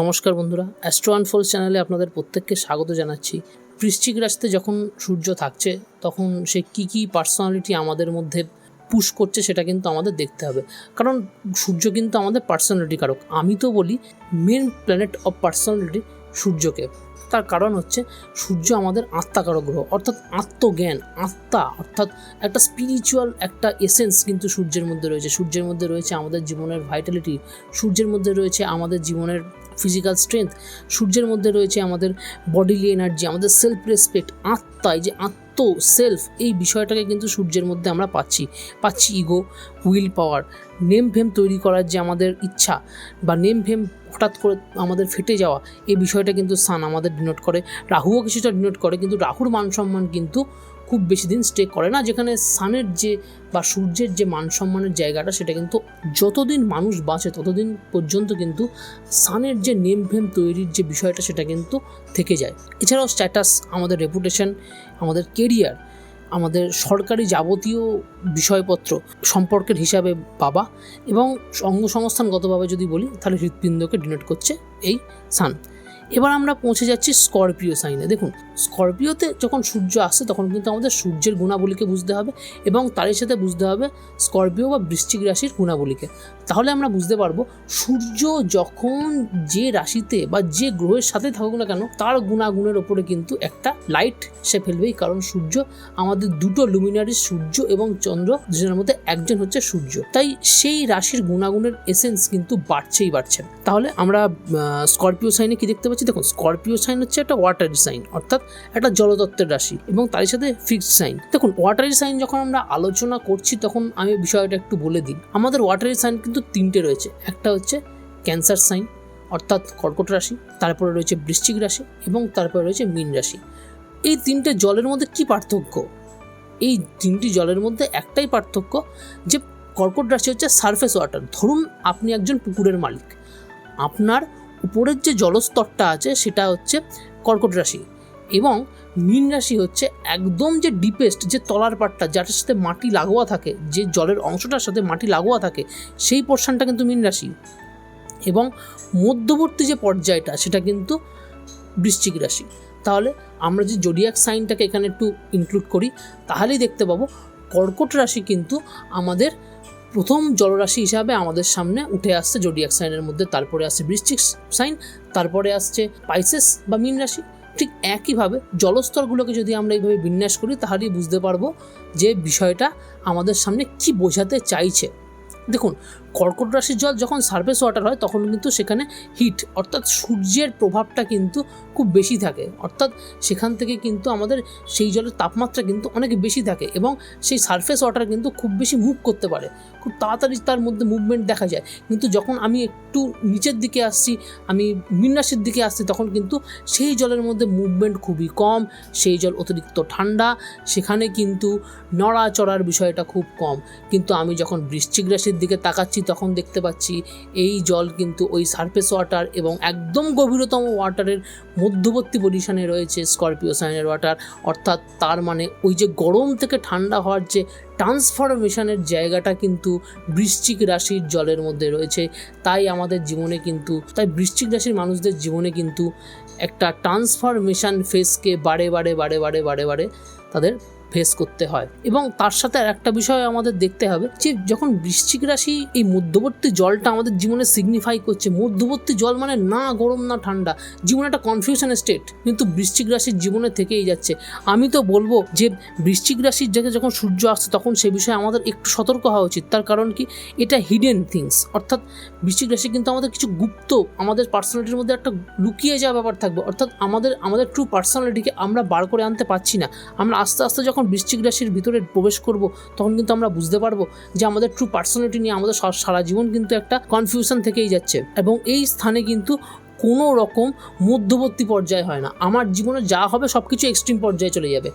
নমস্কার বন্ধুরা অ্যাস্ট্রো আনফল চ্যানেলে আপনাদের প্রত্যেককে স্বাগত জানাচ্ছি। বৃশ্চিক রাশিতে যখন সূর্য থাকছে, তখন সে কি কি পার্সোনালিটি আমাদের মধ্যে পুশ করছে সেটা কিন্তু আমাদের দেখতে হবে। কারণ সূর্য কিন্তু আমাদের পার্সোনালিটি কারক। আমি তো বলি মেন প্ল্যানেট অফ পার্সোনালিটি সূর্যকে। তার কারণ হচ্ছে সূর্য আমাদের আত্মাকার গ্রহ, অর্থাৎ আত্মজ্ঞান, আত্মা, অর্থাৎ একটা স্পিরিচুয়াল একটা এসেন্স কিন্তু সূর্যের মধ্যে রয়েছে। সূর্যের মধ্যে রয়েছে আমাদের জীবনের ভাইটালিটি সূর্যের মধ্যে রয়েছে আমাদের জীবনের ফিজিক্যাল স্ট্রেংথ সূর্যের মধ্যে রয়েছে আমাদের বডিলি এনার্জি আমাদের সেলফ রেসপেক্ট আত্মা এই যে আত্ম সেলফ এই বিষয়টাকে কিন্তু সূর্যের মধ্যে আমরা পাচ্ছি। পাচ্ছি ego will power name fame তৈরি করার যে আমাদের ইচ্ছা বা নেম ফেম হঠাৎ করে আমাদের ফেটে যাওয়া, এই বিষয়টা কিন্তু সান আমাদের ডিনোট করে। রাহুও কিছুটা ডিনোট করে, কিন্তু রাহুর মান সম্মান কিন্তু খুব বেশি দিন স্টে করে না, যেখানে সানের যে বা সূর্যের যে মান সম্মানের জায়গাটা, সেটা কিন্তু যতদিন মানুষ বাঁচে ততদিন পর্যন্ত কিন্তু সানের যে নেম ফেম তৈরির যে বিষয়টা, সেটা কিন্তু থেকে যায়। এছাড়াও স্ট্যাটাস আমাদের রেপুটেশন আমাদের কেরিয়ার আমাদের সরকারি যাবতীয় বিষয়পত্র সম্পর্কের হিসাবে বাবা এবং অঙ্গসংস্থানগতভাবে যদি বলি, তাহলে হৃৎপিণ্ডকে ডিনোট করছে এই সান। এবার আমরা পৌঁছে যাচ্ছি স্করপিও সাইনে দেখুন স্করপিওতে যখন সূর্য আসছে তখন কিন্তু আমাদের সূর্যের গুণাবলীকে বুঝতে হবে এবং তারই সাথে বুঝতে হবে স্করপিও বা বৃশ্চিক রাশির গুণাবলীকে। তাহলে আমরা বুঝতে পারব সূর্য যখন যে রাশিতে বা যে গ্রহের সাথে থাকুক না কেন, তার গুণাগুণের ওপরে কিন্তু একটা লাইট সে ফেলবেই। কারণ সূর্য আমাদের দুটো লুমিনারি সূর্য এবং চন্দ্র দুজনের মধ্যে একজন হচ্ছে সূর্য। তাই সেই রাশির গুণাগুণের এসেন্স কিন্তু বাড়ছেই বাড়ছে। তাহলে আমরা স্করপিও সাইনে কি দেখতে পাচ্ছি? দেখুন, স্করপিও সাইন হচ্ছে একটা ওয়াটার সাইন অর্থাৎ একটা জলতত্ত্বের রাশি এবং তারই সাথে ফিক্সড সাইন দেখুন ওয়াটারি সাইন যখন আমরা আলোচনা করছি, তখন আমি বিষয়টা একটু বলে দিই। আমাদের ওয়াটারি সাইন কিন্তু তিনটে রয়েছে। একটা হচ্ছে ক্যান্সার সাইন অর্থাৎ কর্কট রাশি, তারপরে রয়েছে বৃশ্চিক রাশি এবং তারপরে রয়েছে মীন রাশি। এই তিনটে জলের মধ্যে কি পার্থক্য? এই তিনটি জলের মধ্যে একটাই পার্থক্য যে কর্কট রাশি হচ্ছে সারফেস ওয়াটার ধরুন, আপনি একজন পুকুরের মালিক। আপনার উপরের যে জলস্তরটা আছে, সেটা হচ্ছে কর্কট রাশি। এবং মীন রাশি হচ্ছে একদম যে ডিপেস্ট যে তলার পাটটা যাটার সাথে মাটি লাগোয়া থাকে, যে জলের অংশটার সাথে মাটি লাগোয়া থাকে, সেই পোর্শনটা কিন্তু মীন রাশি। এবং মধ্যবর্তী যে পর্যায়টা, সেটা কিন্তু বৃশ্চিক রাশি। তাহলে আমরা যে জোডিয়াক সাইনটাকে এখানে একটু ইনক্লুড করি, তাহলেই দেখতে পাবো কর্কট রাশি কিন্তু আমাদের প্রথম জলরাশি হিসাবে আমাদের সামনে উঠে আসছে জোডিয়াক সাইনের মধ্যে। তারপরে আসছে বৃশ্চিক সাইন তারপরে আসছে পাইসেস বা মীন রাশি। ঠিক একইভাবে জলস্তরগুলোকে যদি আমরা এইভাবে বিন্যাস করি, তাহলেই বুঝতে পারব যে বিষয়টা আমাদের সামনে কি বোঝাতে চাইছে। দেখুন কর্কট রাশির জল যখন সারফেস ওয়াটার হয়, তখন কিন্তু সেখানে হিট অর্থাৎ সূর্যের প্রভাবটা কিন্তু খুব বেশি থাকে। অর্থাৎ সেখান থেকে কিন্তু আমাদের সেই জলের তাপমাত্রা কিন্তু অনেক বেশি থাকে এবং সেই সারফেস ওয়াটার কিন্তু খুব বেশি মুভ করতে পারে। খুব তাড়াতাড়ি তার মধ্যে মুভমেন্ট দেখা যায়। কিন্তু যখন আমি একটু নিচের দিকে আসছি, আমি মিন্নাসের দিকে আসছি, তখন কিন্তু সেই জলের মধ্যে মুভমেন্ট খুবই কম, সেই জল অতিরিক্ত ঠান্ডা, সেখানে কিন্তু নড়াচড়ার বিষয়টা খুব কম। কিন্তু আমি যখন বৃশ্চিক রাশির দিকে তাকাচ্ছি তখন দেখতে পাচ্ছি এই জল কিন্তু ওই সারফেস ওয়াটার এবং একদম গভীরতম ওয়াটারের মধ্যবর্তী পজিশনে রয়েছে স্করপিও সাইনের ওয়াটার অর্থাৎ তার মানে ওই যে গরম থেকে ঠান্ডা হওয়ার যে ট্রান্সফরমেশনের জায়গাটা কিন্তু বৃশ্চিক রাশির জলের মধ্যে রয়েছে। তাই আমাদের জীবনে কিন্তু, তাই বৃশ্চিক রাশির মানুষদের জীবনে কিন্তু একটা ট্রান্সফরমেশন ফেসকে বারে বারে বারে বারে বারে বারে তাদের ফেস করতে হয়। এবং তার সাথে আর একটা বিষয় আমাদের দেখতে হবে যে, যখন বৃশ্চিক রাশি এই মধ্যবর্তী জলটা আমাদের জীবনে সিগনিফাই করছে, মধ্যবর্তী জল মানে না গরম, না ঠান্ডা, জীবনে একটা কনফিউশন স্টেট কিন্তু বৃশ্চিক রাশির জীবনে থেকেই যাচ্ছে। আমি তো বলব যে, বৃশ্চিক রাশির জায়গায় যখন সূর্য আসছে, তখন সে বিষয়ে আমাদের একটু সতর্ক হওয়া উচিত। তার কারণ কি? এটা হিডেন থিংস অর্থাৎ বৃশ্চিক রাশি কিন্তু আমাদের কিছু গুপ্ত, আমাদের পার্সোনালিটির মধ্যে একটা লুকিয়ে যাওয়া ব্যাপার থাকবে। অর্থাৎ আমাদের আমাদের ট্রু পার্সোনালিটিকে আমরা বার করে আনতে পারছি না। আমরা আস্তে আস্তে যখন বৃশ্চিক রাশির ভিতরে প্রবেশ করব, তখন কিন্তু আমরা বুঝতে পারব যে আমাদের ট্রু পার্সোনালিটি নিয়ে আমাদের সারা জীবন কিন্তু একটা কনফিউশন থেকেই যাচ্ছে। এবং এই স্থানে কিন্তু কোনো রকম মধ্যবর্তী পর্যায়ে হয় না। আমার জীবনে যা হবে সব কিছু এক্সট্রিম পর্যায়ে চলে যাবে।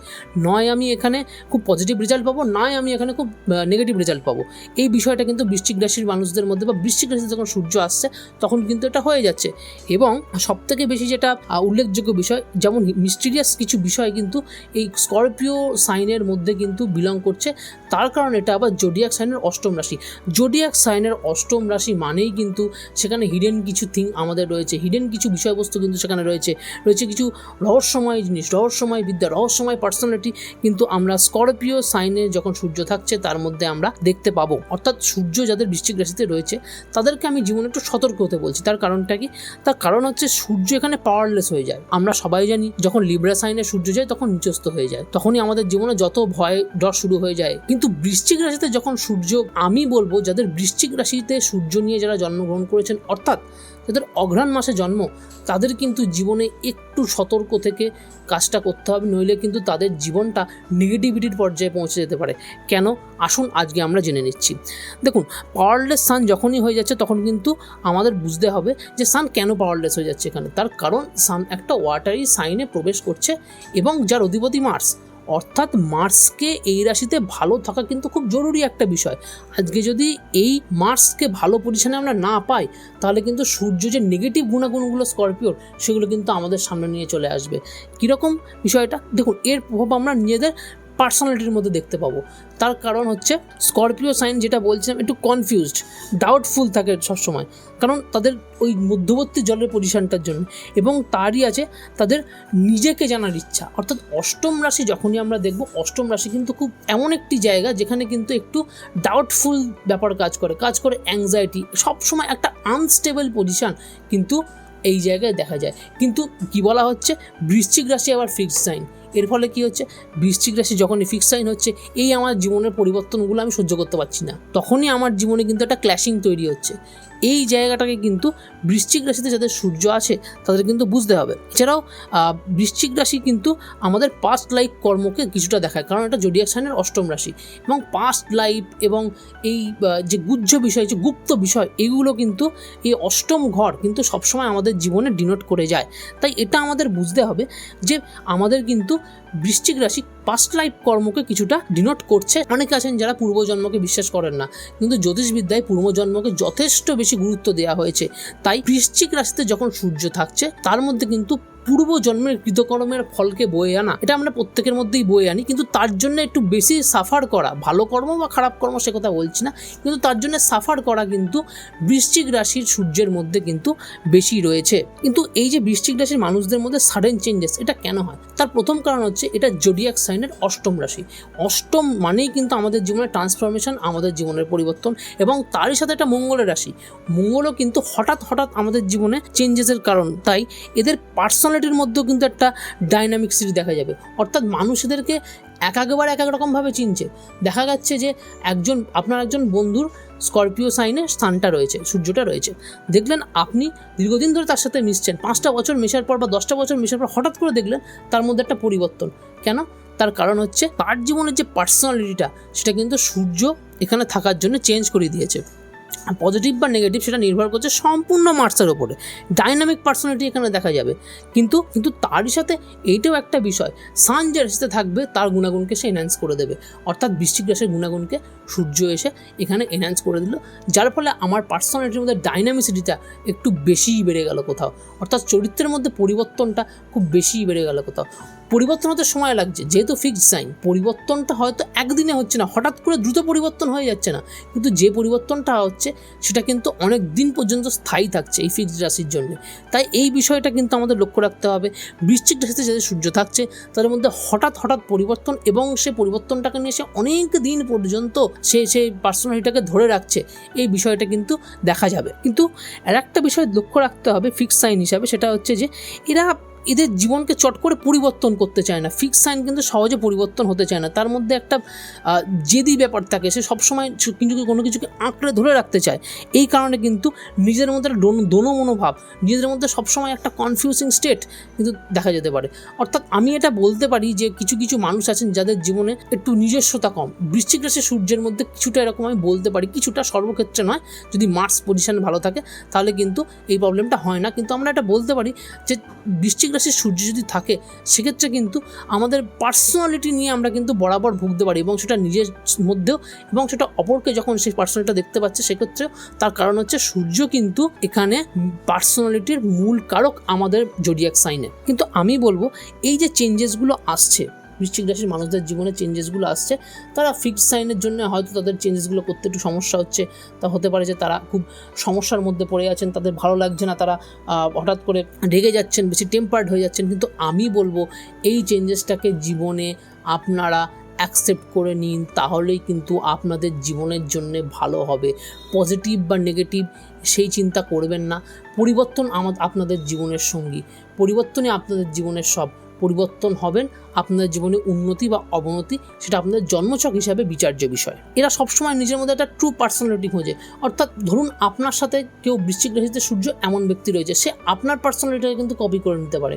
নয় আমি এখানে খুব পজিটিভ রেজাল্ট পাবো, নয় আমি এখানে খুব নেগেটিভ রেজাল্ট পাবো। এই বিষয়টা কিন্তু বৃশ্চিক রাশির মানুষদের মধ্যে বা বৃশ্চিক রাশিতে যখন সূর্য আসছে, তখন কিন্তু এটা হয়ে যাচ্ছে। এবং সবথেকে বেশি যেটা উল্লেখযোগ্য বিষয়, যেমন মিস্টিরিয়াস কিছু বিষয় কিন্তু এই স্করপিও সাইনের মধ্যে কিন্তু বিলং করছে। তার কারণ এটা আবার জোডিয়াক সাইনের অষ্টম রাশি। জোডিয়াক সাইনের অষ্টম রাশি মানেই কিন্তু সেখানে হিডেন কিছু থিং আমাদের রয়েছে। হিডেন হিডেন কিছু বিষয়বস্তু কিন্তু সেখানে রয়েছে। রয়েছে কিছু রহস্যময় জিনিস, রহস্যময় বিদ্যা, রহস্যময় পার্সোনালিটি কিন্তু আমরা স্করপিও সাইনে যখন সূর্য থাকছে তার মধ্যে আমরা দেখতে পাবো। অর্থাৎ সূর্য যাদের বৃশ্চিক রাশিতে রয়েছে, তাদেরকে আমি জীবনে একটু সতর্ক হতে বলছি। তার কারণটা কি? তার কারণ হচ্ছে সূর্য এখানে পাওয়ারলেস হয়ে যায়। আমরা সবাই জানি, যখন লিব্রা সাইনে সূর্য যায় তখন নিচস্ত হয়ে যায়। তখনই আমাদের জীবনে যত ভয়, ডর শুরু হয়ে যায়। কিন্তু বৃশ্চিক রাশিতে যখন সূর্য, আমি বলব, যাদের বৃশ্চিক রাশিতে সূর্য নিয়ে যারা জন্মগ্রহণ করেছেন, অর্থাৎ যাদের অঘ্রাণ মাসে জন্ম, তাদের কিন্তু জীবনে একটু সতর্ক থেকে কাজটা করতে হবে, নইলে কিন্তু তাদের জীবনটা নেগেটিভিটির পর্যায়ে পৌঁছে যেতে পারে। কেন? আসুন আজকে আমরা জেনে নিচ্ছি। দেখুন পাওয়ারলেস সান যখনই হয়ে যাচ্ছে, তখন কিন্তু আমাদের বুঝতে হবে যে সান কেন পাওয়ারলেস হয়ে যাচ্ছে এখানে। তার কারণ সান একটা ওয়াটারি সাইনে প্রবেশ করছে এবং যার অধিপতি মার্স অর্থাৎ মার্সকে এই রাশিতে ভালো থাকা কিন্তু খুব জরুরি একটা বিষয়। আজকে যদি এই মার্সকে ভালো পজিশনে আমরা না পাই, তাহলে কিন্তু সূর্য যে নেগেটিভ গুণাগুণগুলো স্করপিওর সেগুলো কিন্তু আমাদের সামনে নিয়ে চলে আসবে। কীরকম বিষয়টা? দেখুন, এর প্রভাব আমরা নিজেদের পার্সোনালিটির মধ্যে দেখতে পাবো। তার কারণ হচ্ছে স্করপিও সাইন যেটা বলছিলাম, একটু কনফিউজড ডাউটফুল থাকে সবসময়। কারণ তাদের ওই মধ্যবর্তী জলের পজিশনটার জন্য। এবং তারই আছে তাদের নিজেকে জানার ইচ্ছা। অর্থাৎ অষ্টম রাশি যখনই আমরা দেখব, অষ্টম রাশি কিন্তু খুব এমন একটি জায়গা যেখানে কিন্তু একটু ডাউটফুল ব্যাপার কাজ করে কাজ করে অ্যাংজাইটি সবসময় একটা আনস্টেবল পজিশান কিন্তু এই জায়গায় দেখা যায়। কিন্তু কি বলা হচ্ছে, বৃশ্চিক রাশি আবার ফিক্সড সাইন এর ফলে কি হচ্ছে? বৃশ্চিক রাশি যখনই ফিক্স সাইন হচ্ছে, এই আমার জীবনের পরিবর্তনগুলো আমি সহ্য করতে পারছি না। তখনই আমার জীবনে কিন্তু একটা ক্ল্যাশিং তৈরি হচ্ছে। এই জায়গাটাকে কিন্তু বৃশ্চিক রাশিতে যাদের সূর্য আছে, তাদের কিন্তু বুঝতে হবে। এছাড়াও বৃশ্চিক রাশি কিন্তু আমাদের পাস্ট লাইফ কর্মকে কিছুটা দেখায়, কারণ এটা জোডিয়াক সাইনের অষ্টম রাশি। এবং পাস্ট লাইফ এবং এই যে গুহ্য বিষয়, যে গুপ্ত বিষয়, এগুলো কিন্তু এই অষ্টম ঘর কিন্তু সবসময় আমাদের জীবনে ডিনোট করে যায়। তাই এটা আমাদের বুঝতে হবে যে আমাদের কিন্তু বৃশ্চিক রাশি পাস্ট লাইফ কর্মকে কিছুটা ডিনোট করছে। অনেকে আছেন যারা পূর্বজন্মকে বিশ্বাস করেন না, কিন্তু জ্যোতিষবিদ্যায় পূর্বজন্মকে যথেষ্ট বেশি গুরুত্ব দেওয়া হয়েছে। তাই বৃশ্চিক রাশিতে যখন সূর্য থাকছে, তার মধ্যে কিন্তু পূর্বজন্মের কৃতকর্মের ফলকে বয়ে আনা। এটা আমরা প্রত্যেকের মধ্যেই বয়ে আনি, কিন্তু তার জন্য একটু বেশি সাফার করা, ভালো কর্ম বা খারাপ কর্ম সে কথা বলছি না, কিন্তু তার জন্য সাফার করা কিন্তু বৃশ্চিক রাশির সূর্যের মধ্যে কিন্তু বেশি রয়েছে। কিন্তু এই যে বৃশ্চিক রাশির মানুষদের মধ্যে সাডেন চেঞ্জেস এটা কেন হয়? তার প্রথম কারণ হচ্ছে এটা জোডিয়াক সাইনের অষ্টম রাশি। অষ্টম মানেই কিন্তু আমাদের জীবনের ট্রান্সফরমেশন আমাদের জীবনের পরিবর্তন এবং তারই সাথে একটা মঙ্গলের রাশি। মঙ্গলও কিন্তু হঠাৎ হঠাৎ আমাদের জীবনে চেঞ্জেসের কারণ। তাই এদের পার্সোনালিটির মধ্যেও কিন্তু একটা ডাইনামিক্সিটি দেখা যাবে। অর্থাৎ মানুষ এদেরকে এক একবার এক এক রকমভাবে চিনছে। দেখা যাচ্ছে যে একজন, আপনার একজন বন্ধুর স্করপিও সাইনে স্থানটা রয়েছে, সূর্যটা রয়েছে। দেখলেন আপনি দীর্ঘদিন ধরে তার সাথে মিশছেন, পাঁচটা বছর মেশার পর বা দশটা বছর মেশার পর হঠাৎ করে দেখলেন তার মধ্যে একটা পরিবর্তন। কেন? তার কারণ হচ্ছে তার জীবনের যে পার্সোনালিটিটা সেটা কিন্তু সূর্য এখানে থাকার জন্য চেঞ্জ করে দিয়েছে। পজিটিভ বা নেগেটিভ সেটা নির্ভর করছে সম্পূর্ণ মার্সের ওপরে ডাইনামিক পার্সোনালিটি এখানে দেখা যাবে। কিন্তু কিন্তু তারই সাথে এইটাও একটা বিষয় সান যে রাশিতে থাকবে, তার গুণাগুণকে সে এনহ্যান্স করে দেবে। অর্থাৎ বৃষ্টিক রাশির গুণাগুণকে সূর্য এসে এখানে এনহ্যান্স করে দিল। যার ফলে আমার পার্সোনালিটির মধ্যে ডাইনামিসিটিটা একটু বেশিই বেড়ে গেল কোথাও। অর্থাৎ চরিত্রের মধ্যে পরিবর্তনটা খুব বেশিই বেড়ে গেল কোথাও। পরিবর্তন হতে সময় লাগছে, যেহেতু ফিক্সড সাইন পরিবর্তনটা হয়তো একদিনে হচ্ছে না, হঠাৎ করে দ্রুত পরিবর্তন হয়ে যাচ্ছে না। কিন্তু যে পরিবর্তনটা হচ্ছে, সেটা কিন্তু অনেক দিন পর্যন্ত স্থায়ী থাকছে এই ফিক্সড রাশির জন্য। তাই এই বিষয়টা কিন্তু আমাদের লক্ষ্য রাখতে হবে। বৃশ্চিক রাশিতে যাদের সূর্য থাকছে তাদের মধ্যে হঠাৎ হঠাৎ পরিবর্তন এবং সে পরিবর্তনটাকে নিয়ে সে অনেক দিন পর্যন্ত সে, সেই পার্সোনালিটাকে ধরে রাখছে, এই বিষয়টা কিন্তু দেখা যাবে। কিন্তু আর একটা বিষয় লক্ষ্য রাখতে হবে ফিক্স সাইন হিসাবে, সেটা হচ্ছে যে, এরা এদের জীবনকে চট করে পরিবর্তন করতে চায় না। ফিক্স সাইন কিন্তু সহজে পরিবর্তন হতে চায় না। তার মধ্যে একটা জেদি ব্যাপার থাকে। সে সবসময় কিন্তু কোনো কিছুকে আঁকড়ে ধরে রাখতে চায়। এই কারণে কিন্তু নিজের মধ্যে একটা দোনো- মনোভাব, নিজেদের মধ্যে সবসময় একটা কনফিউজিং স্টেট কিন্তু দেখা যেতে পারে। অর্থাৎ আমি এটা বলতে পারি যে, কিছু কিছু মানুষ আছেন যাদের জীবনে একটু নিজস্বতা কম। বৃশ্চিক রাশি সূর্যের মধ্যে কিছুটা এরকম আমি বলতে পারি, কিছুটা সর্বক্ষেত্রে নয়। যদি মার্স পজিশন ভালো থাকে, তাহলে কিন্তু এই প্রবলেমটা হয় না। কিন্তু আমরা এটা বলতে পারি যে, বৃশ্চিক রাশির সূর্য যদি থাকে, সেক্ষেত্রে কিন্তু আমাদের পার্সোনালিটি নিয়ে আমরা কিন্তু বরাবর ভুগতে পারি এবং সেটা নিজের মধ্যেও এবং সেটা অপরকে যখন সেই পার্সোনালিটা দেখতে পাচ্ছে, সেক্ষেত্রে তার কারণ হচ্ছে সূর্য কিন্তু এখানে পার্সোনালিটির মূল কারক আমাদের জোডিয়াক সাইনে কিন্তু আমি বলব, এই যে চেঞ্জেসগুলো আসছে বৃশ্চিক রাশির মানুষদের জীবনে চেঞ্জেসগুলো আসছে, তারা ফিক্সড সাইনের জন্য হয়তো তাদের চেঞ্জেসগুলো করতে একটু সমস্যা হচ্ছে, তা হতে পারে যে তারা খুব সমস্যার মধ্যে পড়ে আছেন, তাদের ভালো লাগছে না, তারা হঠাৎ করে রেগে যাচ্ছেন, বেশি টেম্পার্ড হয়ে যাচ্ছেন, কিন্তু আমি বলব এই চেঞ্জেসটাকে জীবনে আপনারা অ্যাকসেপ্ট করে নিন, তাহলেই কিন্তু আপনাদের জীবনের জন্য ভালো হবে। পজিটিভ বা নেগেটিভ সেই চিন্তা করবেন না, পরিবর্তন আমা, আপনাদের জীবনের সঙ্গী, পরিবর্তনই আপনাদের জীবনের সব। পরিবর্তন হবেন আপনার জীবনে উন্নতি বা অবনতি সেটা আপনাদের জন্মচক হিসাবে বিচার্য বিষয়। এরা সবসময় নিজের মধ্যে একটা ট্রু পার্সোনালিটি খোঁজে। অর্থাৎ ধরুন আপনার সাথে কেউ বৃশ্চিক রাশিতে সূর্য এমন ব্যক্তি রয়েছে, সে আপনার পার্সোনালিটিকে কিন্তু কপি করে নিতে পারে।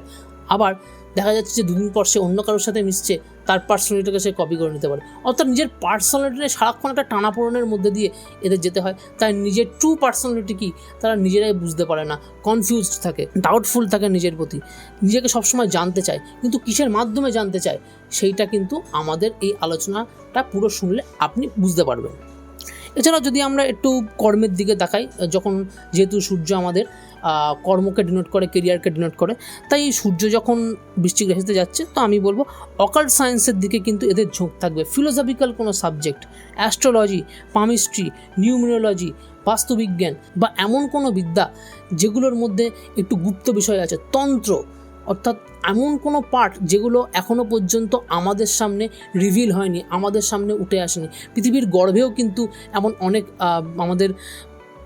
আবার দেখা যাচ্ছে যে দুদিন পর সে অন্য কারোর সাথে মিশছে তার পার্সোনালিটিকে সে কপি করে নিতে পারে। অর্থাৎ নিজের পার্সোনালিটি নিয়ে সারাক্ষণ একটা টানাপোড়নের মধ্যে দিয়ে এদের যেতে হয়। তাই নিজের ট্রু পার্সোনালিটি কী? তারা নিজেরাই বুঝতে পারে না। কনফিউজড থাকে ডাউটফুল থাকে নিজের প্রতি। নিজেকে সবসময় জানতে চায়। কিন্তু কিসের মাধ্যমে জানতে চায়? সেইটা কিন্তু আমাদের এই আলোচনাটা পুরো শুনলে আপনি বুঝতে পারবেন। এছাড়াও যদি আমরা একটু কর্মের দিকে তাকাই, যখন যেহেতু সূর্য আমাদের কর্মকে ডিনোট করে কেরিয়ারকে ডিনোট করে, তাই সূর্য যখন বৃশ্চিক রাশিতে যাচ্ছে, তো আমি বলব অকাল্ট সায়েন্সের দিকে কিন্তু এদের ঝোঁক থাকবে। ফিলোসফিক্যাল কোনো সাবজেক্ট অ্যাস্ট্রোলজি পামিস্ট্রি নিউমিরোলজি বাস্তুবিজ্ঞান বা এমন কোনো বিদ্যা যেগুলোর মধ্যে একটু গুপ্ত বিষয় আছে, তন্ত্র অর্থাৎ এমন কোনো পার্ট যেগুলো এখনও পর্যন্ত আমাদের সামনে রিভিল হয়নি, আমাদের সামনে উঠে আসেনি। পৃথিবীর গর্ভেও কিন্তু এমন অনেক আমাদের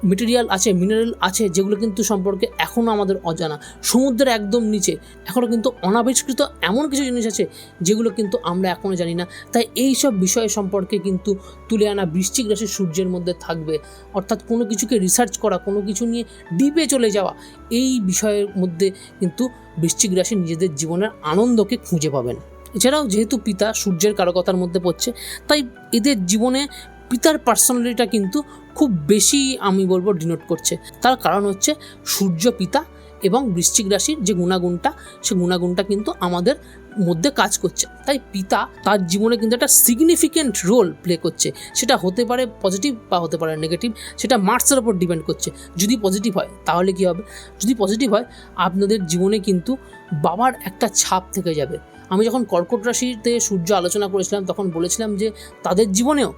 মেটেরিয়াল আছে মিনারেল আছে, যেগুলো কিন্তু সম্পর্কে এখনও আমাদের অজানা। সমুদ্রের একদম নিচে এখনও কিন্তু অনাবিষ্কৃত এমন কিছু জিনিস আছে, যেগুলো কিন্তু আমরা এখনও জানি না। তাই এই সব বিষয় সম্পর্কে কিন্তু তুলে আনা বৃশ্চিক রাশির সূর্যের মধ্যে থাকবে। অর্থাৎ কোনো কিছুকে রিসার্চ করা, কোনো কিছু নিয়ে ডিপে চলে যাওয়া, এই বিষয়ের মধ্যে কিন্তু বৃশ্চিক রাশি নিজেদের জীবনের আনন্দকে খুঁজে পাবেন। এছাড়াও যেহেতু পিতা সূর্যের কারকতার মধ্যে পড়ছে, তাই এদের জীবনে পিতার পার্সোনালিটিটা কিন্তু খুব বেশি আমি বলব ডিনোট করছে। তার কারণ হচ্ছে সূর্য পিতা এবং বৃশ্চিক রাশির যে গুণাগুণটা, সে গুণাগুণটা কিন্তু আমাদের মধ্যে কাজ করছে। তাই পিতা তার জীবনে কিন্তু একটা সিগনিফিকেন্ট রোল প্লে করছে। সেটা হতে পারে পজিটিভ বা হতে পারে নেগেটিভ সেটা মার্কসের ওপর ডিপেন্ড করছে। যদি পজিটিভ হয়, তাহলে কি হবে? যদি পজিটিভ হয়, আপনাদের জীবনে কিন্তু বাবার একটা ছাপ থেকে যাবে। আমি যখন কর্কট রাশিতে সূর্য আলোচনা করেছিলাম, তখন বলেছিলাম যে তাদের জীবনেও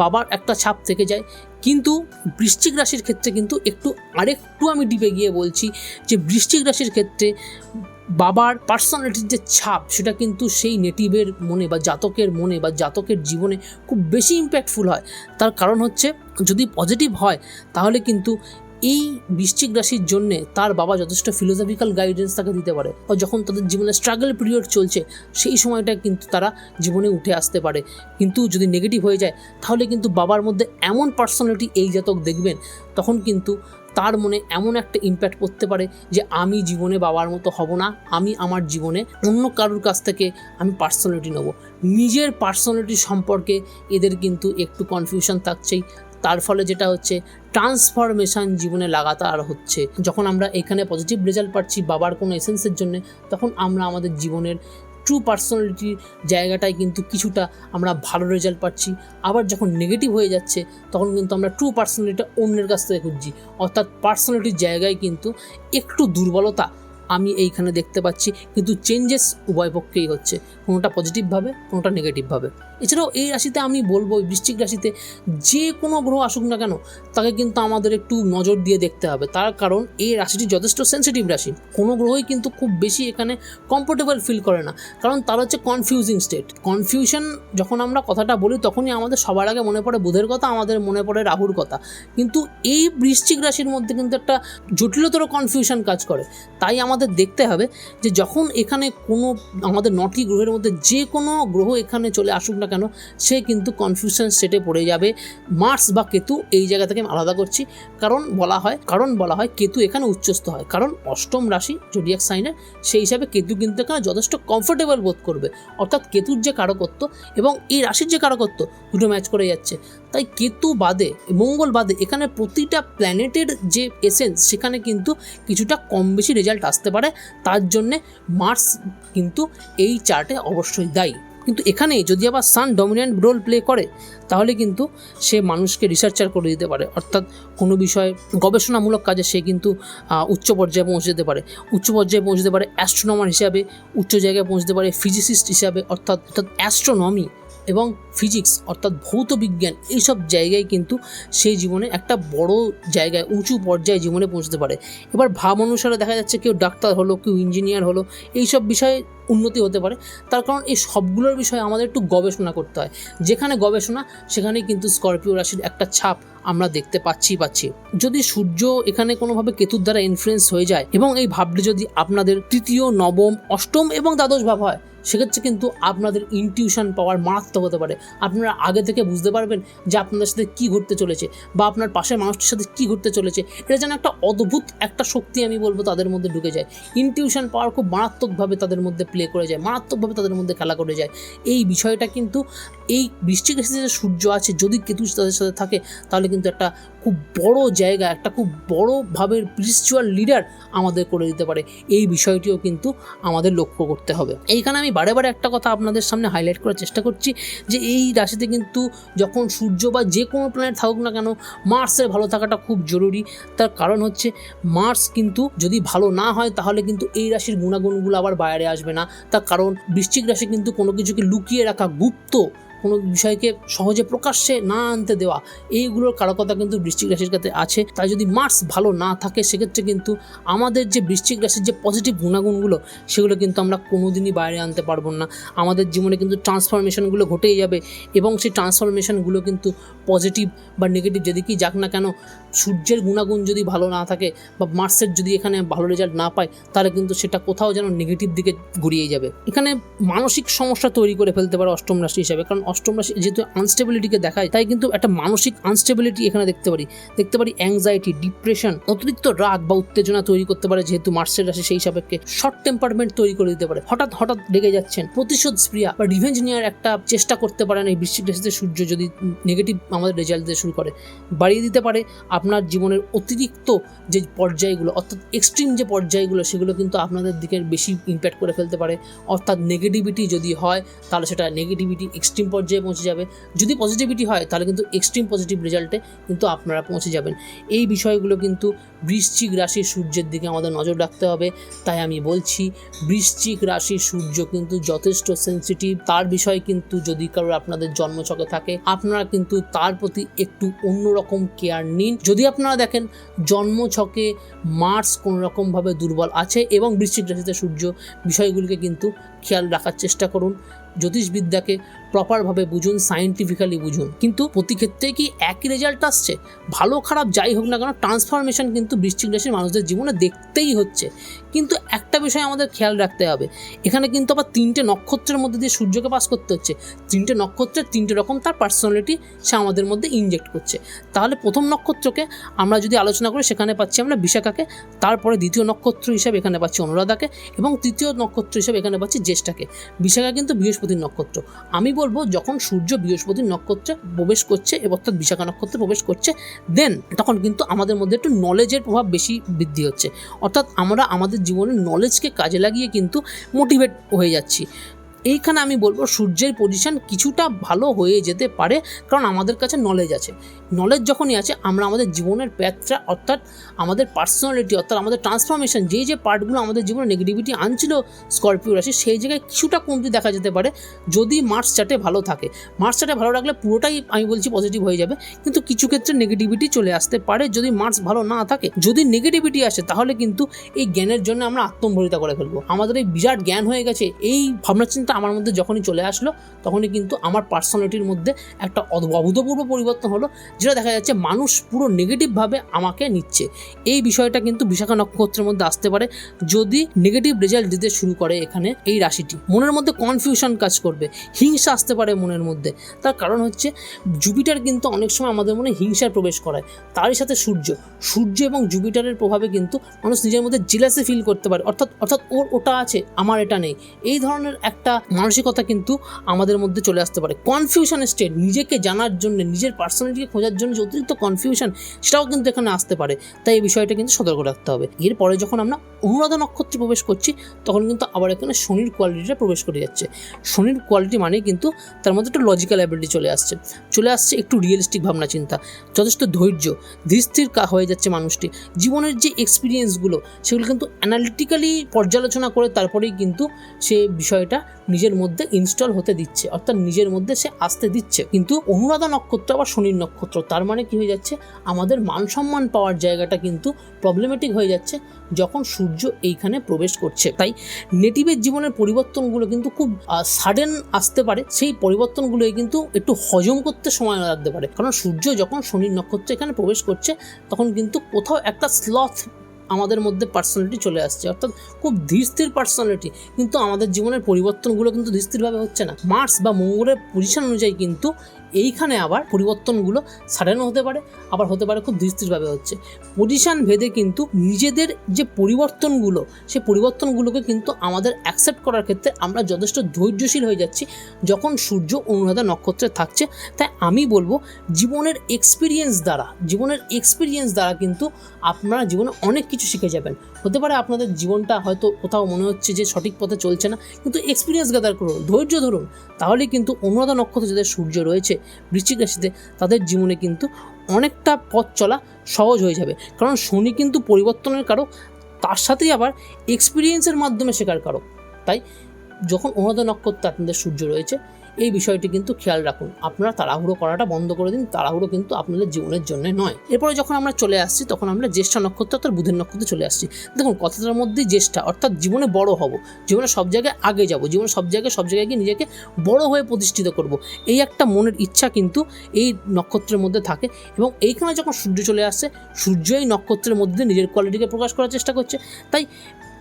বাবার একটা ছাপ থেকে যায়। কিন্তু বৃশ্চিক রাশির ক্ষেত্রে কিন্তু একটু আরেকটু আমি ডিপে গিয়ে বলছি যে বৃশ্চিক রাশির ক্ষেত্রে বাবার পার্সোনালিটির যে ছাপ, সেটা কিন্তু সেই নেটিভের মনে বা জাতকের মনে বা জাতকের জীবনে খুব বেশি ইম্প্যাক্টফুল হয়। তার কারণ হচ্ছে যদি পজিটিভ হয়, তাহলে কিন্তু এই বৃশ্চিক রাশির জন্যে তার বাবা যথেষ্ট ফিলোসফিক্যাল গাইডেন্স তাকে দিতে পারে বা যখন তাদের জীবনে স্ট্রাগল পিরিয়ড চলছে, সেই সময়টা কিন্তু তারা জীবনে উঠে আসতে পারে। কিন্তু যদি নেগেটিভ হয়ে যায়, তাহলে কিন্তু বাবার মধ্যে এমন পার্সোনালিটি এই জাতক দেখবেন, তখন কিন্তু তার মনে এমন একটা ইম্প্যাক্ট পড়তে পারে যে আমি জীবনে বাবার মতো হব না, আমি আমার জীবনে অন্য কারোর কাছ থেকে আমি পার্সোনালিটি নেব। নিজের পার্সোনালিটি সম্পর্কে এদের কিন্তু একটু কনফিউশন থাকছেই। তার ফলে যেটা হচ্ছে ট্রান্সফরমেশন জীবনে লাগাতার হচ্ছে। যখন আমরা এখানে পজিটিভ রেজাল্ট পাচ্ছি, বাবার কোনো এসেন্সের জন্য, তখন আমরা আমাদের জীবনের ট্রু পার্সোনালিটির জায়গাটায় কিন্তু কিছুটা আমরা ভালো রেজাল্ট পাচ্ছি। আবার যখন নেগেটিভ হয়ে যাচ্ছে, তখন কিন্তু আমরা ট্রু পার্সোনালিটিটা অন্যের কাছ থেকে খুঁজছি। অর্থাৎ পার্সোনালিটির জায়গায় কিন্তু একটু দুর্বলতা আমি এইখানে দেখতে পাচ্ছি, কিন্তু চেঞ্জেস উভয় পক্ষেই হচ্ছে। কোনোটা পজিটিভভাবে কোনোটা নেগেটিভভাবে এছাড়াও এই রাশিতে আমি বলব বৃশ্চিক রাশিতে যে কোনো গ্রহ আসুক না কেন, তাকে কিন্তু আমাদের একটু নজর দিয়ে দেখতে হবে। তার কারণ এই রাশিটি যথেষ্ট সেন্সিটিভ রাশি। কোনো গ্রহই কিন্তু খুব বেশি এখানে কমফোর্টেবল ফিল করে না। কারণ তার হচ্ছে কনফিউজিং স্টেট কনফিউশন যখন আমরা কথাটা বলি, তখনই আমাদের সবার আগে মনে পড়ে বুধের কথা, আমাদের মনে পড়ে রাহুর কথা। কিন্তু এই বৃশ্চিক রাশির মধ্যে কিন্তু একটা জটিলতর কনফিউশন কাজ করে। তাই আমাদের দেখতে হবে যে যখন এখানে কোনো আমাদের নটি গ্রহের মধ্যে যে কোনো গ্রহ এখানে চলে আসুক না কেন, সে কিন্তু কনফিউশন সেটে পড়ে যাবে। মার্স বা কেতু এই জায়গা থেকে আলাদা করছি। কারণ বলা হয়, কারণ বলা হয় কেতু এখানে উচ্চস্থ হয়। কারণ অষ্টম রাশি জোডিয়াক সাইনের সেই হিসাবে কেতু কিন্তু এখানে যথেষ্ট কমফোর্টেবল বোধ করবে। অর্থাৎ কেতুর যে কারকত্ব এবং এই রাশির যে কারকত্ব দুটো ম্যাচ করে যাচ্ছে। তাই কেতু বাদে, মঙ্গল বাদে, এখানে প্রতিটা প্ল্যানেটের যে এসেন্স সেখানে কিন্তু কিছুটা কম বেশি রেজাল্ট আসতে পারে। তার জন্যে মার্স কিন্তু এই চার্টে অবশ্যই দায়ী। কিন্তু এখানে যদি আবার সান ডমিনেন্ট রোল প্লে করে, তাহলে কিন্তু সে মানুষকে রিসার্চার করে দিতে পারে। অর্থাৎ কোনো বিষয়ে গবেষণামূলক কাজে সে কিন্তু উচ্চ পর্যায়ে পৌঁছে যেতে পারে। উচ্চ পর্যায়ে পৌঁছতে পারে অ্যাস্ট্রোনমার হিসাবে, উচ্চ জায়গায় পৌঁছতে পারে ফিজিসিস্ট হিসাবে, অর্থাৎ অর্থাৎ অ্যাস্ট্রোনমি এবং ফিজিক্স অর্থাৎ ভৌত বিজ্ঞান, এইসব জায়গায় কিন্তু সেই জীবনে একটা বড় জায়গায়, উঁচু পর্যায়ে জীবনে পৌঁছতে পারে। এবার ভাব অনুসারে দেখা যাচ্ছে কেউ ডাক্তার হলো, কেউ ইঞ্জিনিয়ার হলো, এইসব বিষয়ে উন্নতি হতে পারে। তার কারণ এই সবগুলোর বিষয়ে আমাদের একটু গবেষণা করতে হয়। যেখানে গবেষণা, সেখানেই কিন্তু স্করপিও রাশির একটা ছাপ আমরা দেখতে পাচ্ছি পাচ্ছি। যদি সূর্য এখানে কোনোভাবে কেতুর দ্বারা ইনফ্লুয়েন্স হয়ে যায় এবং এই ভাবটি যদি আপনাদের তৃতীয়, নবম, অষ্টম এবং দ্বাদশ ভাব হয় সেক্ষেত্রে কিন্তু আপনাদের ইনটিউশন পাওয়ার মারাত্মক হতে পারে। আপনারা আগে থেকে বুঝতে পারবেন যে আপনাদের সাথে কী ঘটতে চলেছে বা আপনার পাশের মানুষটির সাথে কী ঘটতে চলেছে। এটা যেন একটা অদ্ভুত একটা শক্তি আমি বলব তাদের মধ্যে ঢুকে যায়। ইনটিউশন পাওয়ার খুব মারাত্মকভাবে তাদের মধ্যে প্লে করে যায়, মারাত্মকভাবে তাদের মধ্যে খেলা করে যায়। এই বিষয়টা কিন্তু এই বৃষ্টিক রাশিতে যে সূর্য আছে, যদি কেতু তাদের সাথে থাকে, তাহলে কিন্তু একটা খুব বড় জায়গা, একটা খুব বড় ভাবের স্পিরিচুয়াল লিডার আমাদের করে দিতে পারে। এই বিষয়টিও কিন্তু আমাদের লক্ষ্য করতে হবে। এইখানে আমি বারে বারে একটা কথা আপনাদের সামনে হাইলাইট করার চেষ্টা করছি যে এই রাশিতে কিন্তু যখন সূর্য বা যে কোনো প্ল্যানেট থাকুক না কেন মার্সের ভালো থাকাটা খুব জরুরি। তার কারণ হচ্ছে মার্স কিন্তু যদি ভালো না হয়, তাহলে কিন্তু এই রাশির গুণাগুণগুলো আবার বাইরে আসবে না। তার কারণ, বৃশ্চিক রাশি কিন্তু কোনো কিছুকে লুকিয়ে রাখা গুপ্ত। কোনো বিষয়কে সহজে প্রকাশ্যে না আনতে দেওয়া, এইগুলোর কারকতা কিন্তু বৃশ্চিক রাশির কাছে আছে। তাই যদি মার্স ভালো না থাকে, সেক্ষেত্রে কিন্তু আমাদের যে বৃশ্চিক রাশির যে পজিটিভ গুণাগুণগুলো, সেগুলো কিন্তু আমরা কোনোদিনই বাইরে আনতে পারব না। আমাদের জীবনে কিন্তু ট্রান্সফরমেশনগুলো ঘটেই যাবে এবং সেই ট্রান্সফরমেশনগুলো কিন্তু পজিটিভ বা নেগেটিভ যেদিকেই যাক না কেন সূর্যের গুণাগুণ যদি ভালো না থাকে বা মার্সের যদি এখানে ভালো রেজাল্ট না পায়, তাহলে কিন্তু সেটা কোথাও যেন নেগেটিভ দিকে ঘুরিয়ে যাবে। এখানে মানসিক সমস্যা তৈরি করে ফেলতে পারে অষ্টম রাশি হিসাবে, কারণ অষ্টম রাশি যেহেতু আনস্টেবিলিটিকে দেখায়, তাই কিন্তু একটা মানসিক আনস্টেবিলিটি এখানে দেখতে পারি। দেখতে পারি অ্যাংজাইটি ডিপ্রেশন অতিরিক্ত রাগ বা উত্তেজনা তৈরি করতে পারে যেহেতু মার্সের রাশি সেই সাপেক্ষে। শর্ট টেম্পারমেন্ট তৈরি করে দিতে পারে। হঠাৎ হঠাৎ রেগে যাচ্ছেন, প্রতিশোধ স্প্রিয়া বা রিভেঞ্জ নেওয়ার একটা চেষ্টা করতে পারেন এই রাশিতে সূর্য যদি নেগেটিভ আমাদের রেজাল্ট দিতে শুরু করে। বাড়িয়ে দিতে পারে আপনার জীবনের অতিরিক্ত যে পর্যায়গুলো, অর্থাৎ এক্সট্রিম যে পর্যায়গুলো, সেগুলো কিন্তু আপনাদের দিকে বেশি ইম্প্যাক্ট করে ফেলতে পারে। অর্থাৎ নেগেটিভিটি যদি হয়, তাহলে সেটা নেগেটিভিটি এক্সট্রিম পর্যায়ে পৌঁছে যাবে। যদি পজিটিভিটি হয়, তাহলে কিন্তু এক্সট্রিম পজিটিভ রেজাল্টে কিন্তু আপনারা পৌঁছে যাবেন। এই বিষয়গুলো কিন্তু বৃশ্চিক রাশির সূর্যের দিকে আমাদের নজর রাখতে হবে। তাই আমি বলছি, বৃশ্চিক রাশির সূর্য কিন্তু যথেষ্ট সেন্সিটিভ তার বিষয়ে কিন্তু যদি কারোর আপনাদের জন্মছকে থাকে, আপনারা কিন্তু তার প্রতি একটু অন্যরকম কেয়ার নিন। যদি আপনারা দেখেন জন্ম ছকে মার্স কোনো রকমভাবে দুর্বল আছে এবং বৃশ্চিক রাশিতে সূর্য বিষয়গুলিকে কিন্তু খেয়াল রাখার চেষ্টা করুন। জ্যোতিষবিদ্যাকে প্রপারভাবে বুঝুন সায়েন্টিফিক্যালি বুঝুন। কিন্তু প্রতি ক্ষেত্রেই কি একই রেজাল্ট আসছে? ভালো, খারাপ, যাই হোক না কেন ট্রান্সফরমেশন কিন্তু বৃশ্চিক রাশির মানুষদের জীবনে দেখতেই হচ্ছে। কিন্তু একটা বিষয় আমাদের খেয়াল রাখতে হবে, এখানে কিন্তু আবার তিনটে নক্ষত্রের মধ্যে দিয়ে সূর্যকে পাস করতে হচ্ছে। তিনটে নক্ষত্রের তিনটে রকম তার পার্সোনালিটি সে আমাদের মধ্যে ইনজেক্ট করছে। তাহলে প্রথম নক্ষত্রকে আমরা যদি আলোচনা করি, সেখানে পাচ্ছি আমরা বিশাখাকে, তারপরে দ্বিতীয় নক্ষত্র হিসাবে এখানে পাচ্ছি অনুরাধাকে, এবং তৃতীয় নক্ষত্র হিসাবে এখানে পাচ্ছি জ্যেষ্ঠাকে। বিশাখা কিন্তু বৃহস্পতির নক্ষত্র। আমি বলব, যখন সূর্য বৃহস্পতি নক্ষত্রে প্রবেশ করছে, অর্থাৎ বিশাখা নক্ষত্রে প্রবেশ করছে দেন তখন কিন্তু আমাদের মধ্যে একটু নলেজের প্রভাব বেশি বৃদ্ধি হচ্ছে। অর্থাৎ আমরা আমাদের জীবনের নলেজকে কাজে লাগিয়ে কিন্তু মোটিভেট হয়ে যাচ্ছি। এইখানে আমি বলব সূর্যের পজিশন কিছুটা ভালো হয়ে যেতে পারে, কারণ আমাদের কাছে নলেজ আছে। নলেজ যখনই আছে, আমরা আমাদের জীবনের প্যাথটা অর্থাৎ আমাদের পার্সোনালিটি অর্থাৎ আমাদের ট্রান্সফরমেশন যেই যে পার্টগুলো আমাদের জীবনে নেগেটিভিটি আনছিল স্করপিও রাশি, সেই জায়গায় কিছুটা কমতি দেখা যেতে পারে, যদি মার্চ চার্টে ভালো থাকে। মার্চ চার্টে ভালো রাখলে পুরোটাই আমি বলছি পজিটিভ হয়ে যাবে, কিন্তু কিছু ক্ষেত্রে নেগেটিভিটি চলে আসতে পারে, যদি মার্চ ভালো না থাকে। যদি নেগেটিভিটি আসে, তাহলে কিন্তু এই জ্ঞানের জন্য আমরা আত্মম্ভরিতা করে ফেলব। আমাদের এই বিরাট জ্ঞান হয়ে গেছে, এই ভাবনা চিন্তা আমার মধ্যে যখনই চলে আসলো, তখনই কিন্তু আমার পার্সোনালিটির মধ্যে একটা অভূতপূর্ব পরিবর্তন হলো, যেটা দেখা যাচ্ছে মানুষ পুরো নেগেটিভভাবে আমাকে নিচ্ছে। এই বিষয়টা কিন্তু বিশাখা নক্ষত্রের মধ্যে আসতে পারে, যদি নেগেটিভ রেজাল্ট দিতে শুরু করে এখানে এই রাশিটি। মনের মধ্যে কনফিউশন কাজ করবে, হিংসা আসতে পারে মনের মধ্যে। তার কারণ হচ্ছে জুপিটার কিন্তু অনেক সময় আমাদের মনে হিংসার প্রবেশ করায়। তারই সাথে সূর্য। সূর্য এবং জুপিটারের প্রভাবে কিন্তু মানুষ নিজের মধ্যে জেলাসি ফিল করতে পারে। অর্থাৎ অর্থাৎ ওর ওটা আছে, আমার এটা নেই। এই ধরনের একটা মানসিকতা কিন্তু আমাদের মধ্যে চলে আসতে পারে। কনফিউশন স্টেট নিজেকে জানার জন্য, নিজের পার্সোনালিটিকে খোঁজার জন্য যে অতিরিক্ত কনফিউশন সেটাও কিন্তু এখানে আসতে পারে। তাই এই বিষয়টা কিন্তু সতর্ক রাখতে হবে। এরপরে যখন আমরা অনুরাধা নক্ষত্রে প্রবেশ করছি, তখন কিন্তু আবার এখানে শনির কোয়ালিটিটা প্রবেশ করে যাচ্ছে। শনির কোয়ালিটি মানে কিন্তু তার মধ্যে একটা লজিক্যাল অ্যাবিলিটি চলে আসছে। চলে আসছে একটু রিয়েলিস্টিক ভাবনা চিন্তা, যথেষ্ট ধৈর্য, ধীরস্থির কা- হয়ে যাচ্ছে মানুষটি। জীবনের যে এক্সপিরিয়েন্সগুলো সেগুলো কিন্তু অ্যানালিটিক্যালি পর্যালোচনা করে তারপরেই কিন্তু সে বিষয়টা নিজের মধ্যে ইনস্টল হতে দিচ্ছে, অর্থাৎ নিজের মধ্যে সে আসতে দিচ্ছে। কিন্তু অনুরাধা নক্ষত্র আবার শনির নক্ষত্র, তার মানে কি হয়ে যাচ্ছে? আমাদের মান সম্মান পাওয়ার জায়গাটা কিন্তু প্রবলেমেটিক হয়ে যাচ্ছে যখন সূর্য এইখানে প্রবেশ করছে। তাই নেটিভের জীবনের পরিবর্তনগুলো কিন্তু খুব সাডেন আসতে পারে, সেই পরিবর্তনগুলোই কিন্তু একটু হজম করতে সময় লাগতে পারে। কারণ সূর্য যখন শনির নক্ষত্র এখানে প্রবেশ করছে, তখন কিন্তু কোথাও একটা স্লথ আমাদের মধ্যে পার্সোনালিটি চলে আসছে। অর্থাৎ খুব ধীরস্থির পার্সোনালিটি কিন্তু আমাদের জীবনের পরিবর্তনগুলো কিন্তু ধীরস্থিরভাবে হচ্ছে না। মার্স বা মঙ্গলের পজিশন অনুযায়ী কিন্তু এইখানে আবার পরিবর্তনগুলো সাডেনও হতে পারে, আবার হতে পারে খুব ধীরস্থিরভাবে হচ্ছে। পজিশান ভেদে কিন্তু নিজেদের যে পরিবর্তনগুলো, সেই পরিবর্তনগুলোকে কিন্তু আমাদের অ্যাকসেপ্ট করার ক্ষেত্রে আমরা যথেষ্ট ধৈর্যশীল হয়ে যাচ্ছি। যখন সূর্য অনুরাধা নক্ষত্রে থাকছে, তাই আমি বলব জীবনের এক্সপিরিয়েন্স দ্বারা, জীবনের এক্সপিরিয়েন্স দ্বারা কিন্তু আপনারা জীবনে অনেক কিছু শিখে যাবেন। হতে পারে আপনাদের জীবনটা হয়তো কোথাও মনে হচ্ছে যে সঠিক পথে চলছে না, কিন্তু এক্সপিরিয়েন্স গ্যাদার করুন, ধৈর্য ধরুন। তাহলে কিন্তু অনুরাধা নক্ষত্রে যাদের সূর্য রয়েছে বৃশ্চিক রাশিতে, তাদের জীবনে কিন্তু অনেকটা পথ চলা সহজ হয়ে যাবে। কারণ শনি কিন্তু পরিবর্তনের কারক, তার সাথেই আবার এক্সপিরিয়েন্সের মাধ্যমে শেখার কারক। তাই যখন অনুদ নক্ষত্রে আপনাদের সূর্য রয়েছে এই বিষয়টি কিন্তু খেয়াল রাখুন। আপনারা তাড়াহুড়ো করাটা বন্ধ করে দিন। তাড়াহুড়ো কিন্তু আপনাদের জীবনের জন্য নয়। এরপরে যখন আমরা চলে আসছি, তখন আমরা জ্যেষ্ঠা নক্ষত্র অর্থাৎ বুধের নক্ষত্রে চলে আসছি। দেখুন, কথাটার মধ্যেই জ্যেষ্ঠা, অর্থাৎ জীবনে বড় হব। জীবনে সব জায়গায় আগে যাব। জীবনে সব জায়গায় সব জায়গায় গিয়ে নিজেকে বড় হয়ে প্রতিষ্ঠিত করব। এই একটা মনের ইচ্ছা কিন্তু এই নক্ষত্রের মধ্যে থাকে এবং এইখানে যখন সূর্য চলে আসছে সূর্য এই নক্ষত্রের মধ্যে নিজের কোয়ালিটিকে প্রকাশ করার চেষ্টা করছে। তাই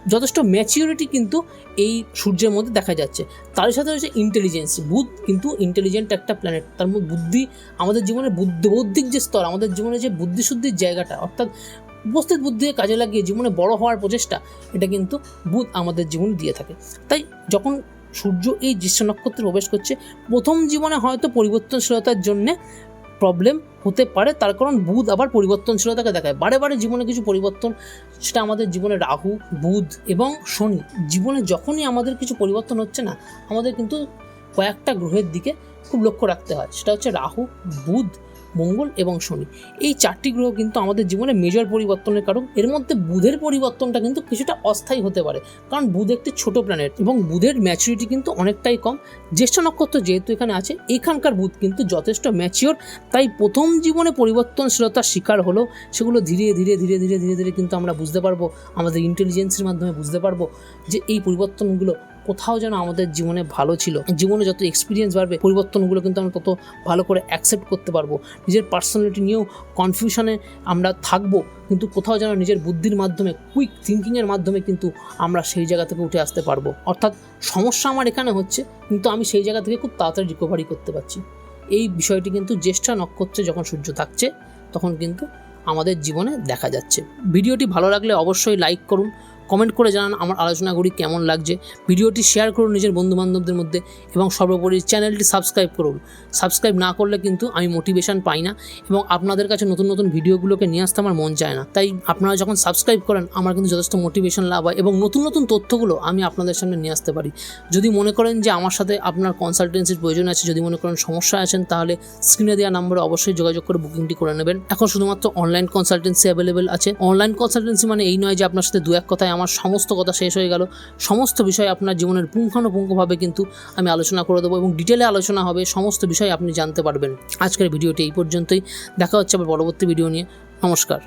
যথেষ্ট ম্যাচিউরিটি কিন্তু এই সূর্যের মধ্যে দেখা যাচ্ছে। তার সাথে রয়েছে ইন্টেলিজেন্স বুধ কিন্তু ইন্টেলিজেন্ট একটা প্ল্যানেট তার মধ্যে বুদ্ধি, আমাদের জীবনের বুদ্ধি, বৌদ্ধিক যে স্তর, আমাদের জীবনে যে বুদ্ধিশুদ্ধির জায়গাটা, অর্থাৎ উপস্থিত বুদ্ধিকে কাজে লাগিয়ে জীবনে বড় হওয়ার প্রচেষ্টা, এটা কিন্তু বুধ আমাদের জীবনে দিয়ে থাকে। তাই যখন সূর্য এই জ্যেষ্ঠ নক্ষত্রে প্রবেশ করছে, প্রথম জীবনে হয়তো পরিবর্তনশীলতার জন্যে প্রবলেম হতে পারে, তার কারণ বুধ আবার পরিবর্তনশীলতাকে দেখায়। বারে বারে জীবনে কিছু পরিবর্তন, সেটা আমাদের জীবনে রাহু, বুধ এবং শনি, জীবনে যখনই আমাদের কিছু পরিবর্তন হচ্ছে না, আমাদের কিন্তু কয়েকটা গ্রহের দিকে খুব লক্ষ্য রাখতে হয়। সেটা হচ্ছে রাহু, বুধ মঙ্গল এবং শনি। এই চারটি গ্রহ কিন্তু আমাদের জীবনে মেজর পরিবর্তনের কারণ। এর মধ্যে বুধের পরিবর্তনটা কিন্তু কিছুটা অস্থায়ী হতে পারে। কারণ বুধ একটি ছোট প্ল্যানেট এবং বুধের ম্যাচুরিটি কিন্তু অনেকটাই কম। জ্যেষ্ঠ নক্ষত্র যেহেতু এখানে আছে, এখানকার বুধ কিন্তু যথেষ্ট ম্যাচিওর তাই প্রথম জীবনে পরিবর্তনশীলতার শিকার হলো, সেগুলো ধীরে ধীরে ধীরে ধীরে ধীরে ধীরে কিন্তু আমরা বুঝতে পারব। আমাদের ইন্টেলিজেন্সের মাধ্যমে বুঝতে পারব যে এই পরিবর্তনগুলো কোথাও যেন আমাদের জীবনে ভালো ছিল। জীবনে যত এক্সপিরিয়েন্স বাড়বে, পরিবর্তনগুলো কিন্তু আমরা তত ভালো করে অ্যাকসেপ্ট করতে পারব। নিজের পার্সোনালিটি নিয়েও কনফিউশনে আমরা থাকব, কিন্তু কোথাও যেন নিজের বুদ্ধির মাধ্যমে কুইক থিঙ্কিংয়ের মাধ্যমে কিন্তু আমরা সেই জায়গা থেকে উঠে আসতে পারব। অর্থাৎ সমস্যা আমার এখানে হচ্ছে, কিন্তু আমি সেই জায়গা থেকে খুব তাড়াতাড়ি রিকভারি করতে পারছি। এই বিষয়টি কিন্তু জ্যেষ্ঠা নক্ষত্রে যখন সূর্য থাকছে, তখন কিন্তু আমাদের জীবনে দেখা যাচ্ছে। ভিডিওটি ভালো লাগলে অবশ্যই লাইক করুন কমেন্ট করে জানান আমার আলোচনাগুলি কেমন লাগছে। ভিডিওটি শেয়ার করুন নিজের বন্ধুবান্ধবদের মধ্যে এবং সর্বোপরি চ্যানেলটি সাবস্ক্রাইব করুন। সাবস্ক্রাইব না করলে কিন্তু আমি মোটিভেশন পাই না এবং আপনাদের কাছে নতুন নতুন ভিডিওগুলোকে নিয়ে আসতে আমার মন চায় না। তাই আপনারা যখন সাবস্ক্রাইব করেন, আমার কিন্তু যথেষ্ট মোটিভেশন লাভ হয় এবং নতুন নতুন তথ্যগুলো আমি আপনাদের সামনে নিয়ে আসতে পারি। যদি মনে করেন যে আমার সাথে আপনার কনসালটেন্সির প্রয়োজন আছে, যদি মনে করেন সমস্যা আছেন, তাহলে স্ক্রিনে দেওয়া নম্বরে অবশ্যই যোগাযোগ করে বুকিংটি করে নেবেন। এখন শুধুমাত্র অনলাইন কনসালটেন্সি অ্যাভেলেবেল আছে। অনলাইন কনসালটেন্সি মানে এই নয় যে আপনার সাথে দু এক কথায় আমার সমস্ত কথা শেষ হয়ে গেল। সমস্ত বিষয় আপনার জীবনের পুঙ্খানুপুঙ্খভাবে কিন্তু আমি আলোচনা করে দেবো এবং ডিটেলে আলোচনা হবে, সমস্ত বিষয় আপনি জানতে পারবেন। আজকের ভিডিওটি এই পর্যন্তই। দেখা হচ্ছে আবার পরবর্তী ভিডিও নিয়ে। নমস্কার।